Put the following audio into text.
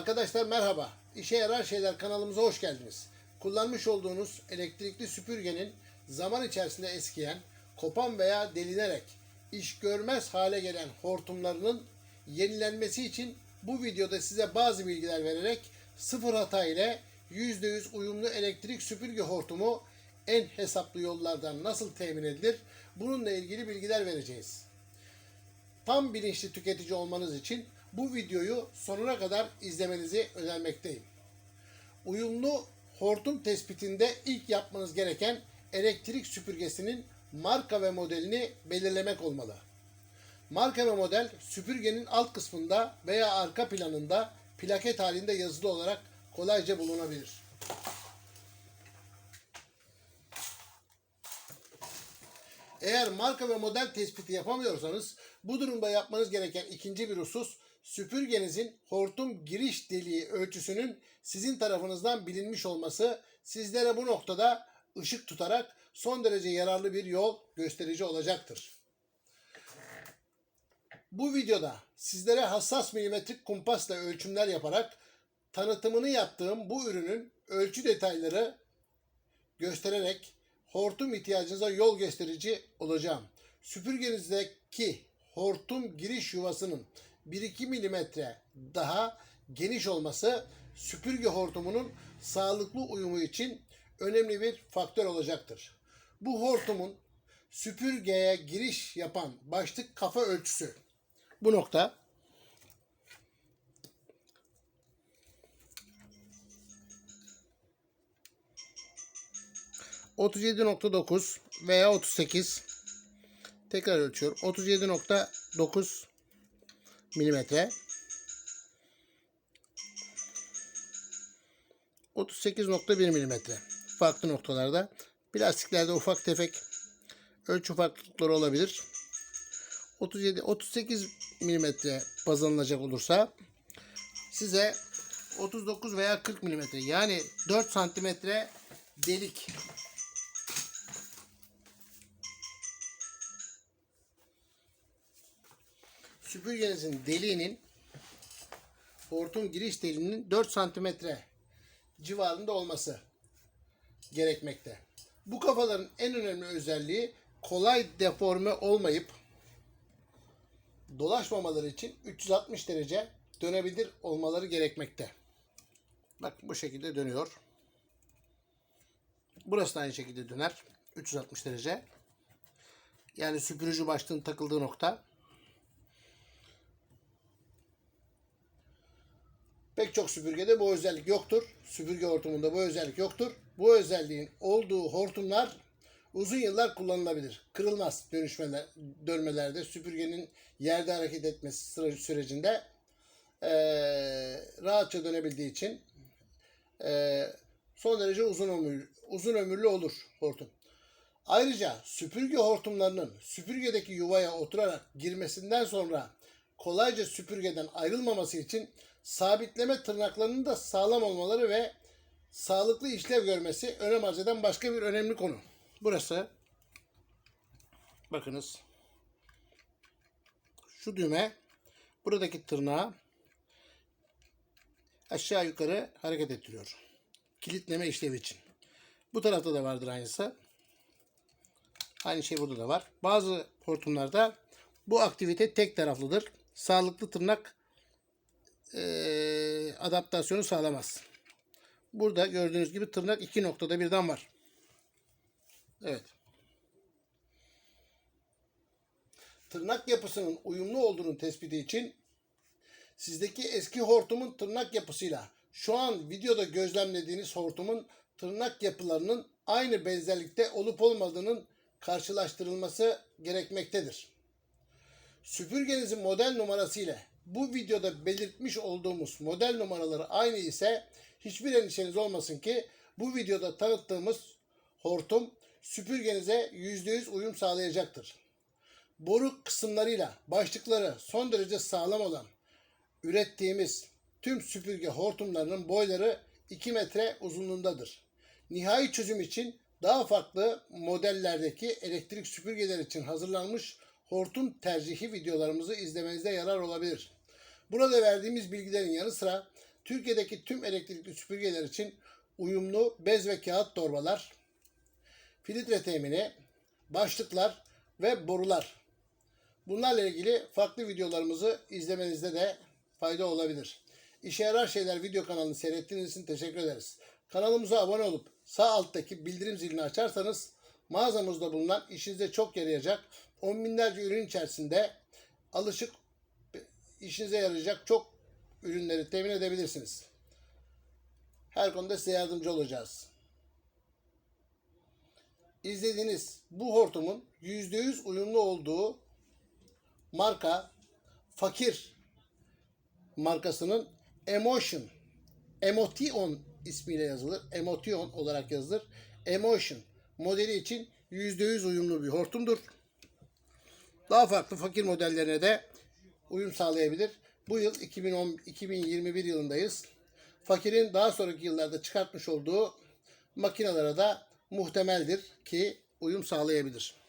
Arkadaşlar merhaba. İşe yarar şeyler kanalımıza hoş geldiniz. Kullanmış olduğunuz elektrikli süpürgenin zaman içerisinde eskiyen, kopan veya delinerek iş görmez hale gelen hortumlarının yenilenmesi için bu videoda size bazı bilgiler vererek sıfır hata ile %100 uyumlu elektrik süpürge hortumu en hesaplı yollardan nasıl temin edilir? Bununla ilgili bilgiler vereceğiz. Tam bilinçli tüketici olmanız için bu videoyu sonuna kadar izlemenizi önermekteyim. Uyumlu hortum tespitinde ilk yapmanız gereken elektrik süpürgesinin marka ve modelini belirlemek olmalı. Marka ve model süpürgenin alt kısmında veya arka planında plaket halinde yazılı olarak kolayca bulunabilir. Eğer marka ve model tespiti yapamıyorsanız bu durumda yapmanız gereken ikinci bir husus süpürgenizin hortum giriş deliği ölçüsünün sizin tarafınızdan bilinmiş olması sizlere bu noktada ışık tutarak son derece yararlı bir yol gösterici olacaktır. Bu videoda sizlere hassas milimetrik kumpasla ölçümler yaparak tanıtımını yaptığım bu ürünün ölçü detayları göstererek hortum ihtiyacınıza yol gösterici olacağım. Süpürgenizdeki hortum giriş yuvasının 1-2 milimetre daha geniş olması süpürge hortumunun sağlıklı uyumu için önemli bir faktör olacaktır. Bu hortumun süpürgeye giriş yapan başlık kafa ölçüsü. Bu nokta 37.9 veya 38 tekrar ölçüyorum. 37.9 milimetre 38.1 milimetre farklı noktalarda plastiklerde ufak tefek ölçü farklılıkları olabilir. 37 38 milimetre baz alınacak olursa size 39 veya 40 milimetre yani 4 santimetre delik süpürgenizin deliğinin hortum giriş deliğinin 4 santimetre civarında olması gerekmekte. Bu kafaların en önemli özelliği kolay deforme olmayıp dolaşmamaları için 360 derece dönebilir olmaları gerekmekte. Bak bu şekilde dönüyor. Burası da aynı şekilde döner. 360 derece. Yani süpürücü başlığının takıldığı nokta. Pek çok süpürgede bu özellik yoktur. Süpürge hortumunda bu özellik yoktur. Bu özelliğin olduğu hortumlar uzun yıllar kullanılabilir. Kırılmaz dönüşmeler, dönmelerde süpürgenin yerde hareket etmesi sürecinde eee, rahatça dönebildiği için eee, son derece uzun ömürlü, uzun ömürlü olur hortum. Ayrıca süpürge hortumlarının süpürgedeki yuvaya oturarak girmesinden sonra kolayca süpürgeden ayrılmaması için sabitleme tırnaklarının da sağlam olmaları ve sağlıklı işlev görmesi önem arz eden başka bir önemli konu. Burası bakınız şu düğme buradaki tırnağı aşağı yukarı hareket ettiriyor. Kilitleme işlevi için. Bu tarafta da vardır aynısı. Aynı şey burada da var. Bazı hortumlarda bu aktivite tek taraflıdır. Sağlıklı tırnak eee, adaptasyonu sağlamaz. Burada gördüğünüz gibi tırnak iki noktada birden var. Evet. Tırnak yapısının uyumlu olduğunu tespiti için sizdeki eski hortumun tırnak yapısıyla şu an videoda gözlemlediğiniz hortumun tırnak yapılarının aynı benzerlikte olup olmadığının karşılaştırılması gerekmektedir. Süpürgenizin model numarası ile bu videoda belirtmiş olduğumuz model numaraları aynı ise hiçbir endişeniz olmasın ki bu videoda tanıttığımız hortum süpürgenize %100 uyum sağlayacaktır. Boru kısımlarıyla başlıkları son derece sağlam olan ürettiğimiz tüm süpürge hortumlarının boyları 2 metre uzunluğundadır. Nihai çözüm için daha farklı modellerdeki elektrik süpürgeler için hazırlanmış hortum tercihi videolarımızı izlemenizde yarar olabilir. Burada verdiğimiz bilgilerin yanı sıra Türkiye'deki tüm elektrikli süpürgeler için uyumlu bez ve kağıt torbalar, filtre temini, başlıklar ve borular. Bunlarla ilgili farklı videolarımızı izlemenizde de fayda olabilir. İşe yarar şeyler video kanalını seyrettiğiniz için teşekkür ederiz. Kanalımıza abone olup sağ alttaki bildirim zilini açarsanız mağazamızda bulunan işinize çok yarayacak on binlerce ürün içerisinde alışık işinize yarayacak çok ürünleri temin edebilirsiniz. Her konuda size yardımcı olacağız. İzlediğiniz bu hortumun %100 uyumlu olduğu marka Fakir markasının Emotion Emotion ismiyle yazılır. Emotion olarak yazılır. Emotion modeli için %100 uyumlu bir hortumdur. Daha farklı fakir modellerine de uyum sağlayabilir. Bu yıl 2010 2021 yılındayız. Fakirin daha sonraki yıllarda çıkartmış olduğu makinalara da muhtemeldir ki uyum sağlayabilir.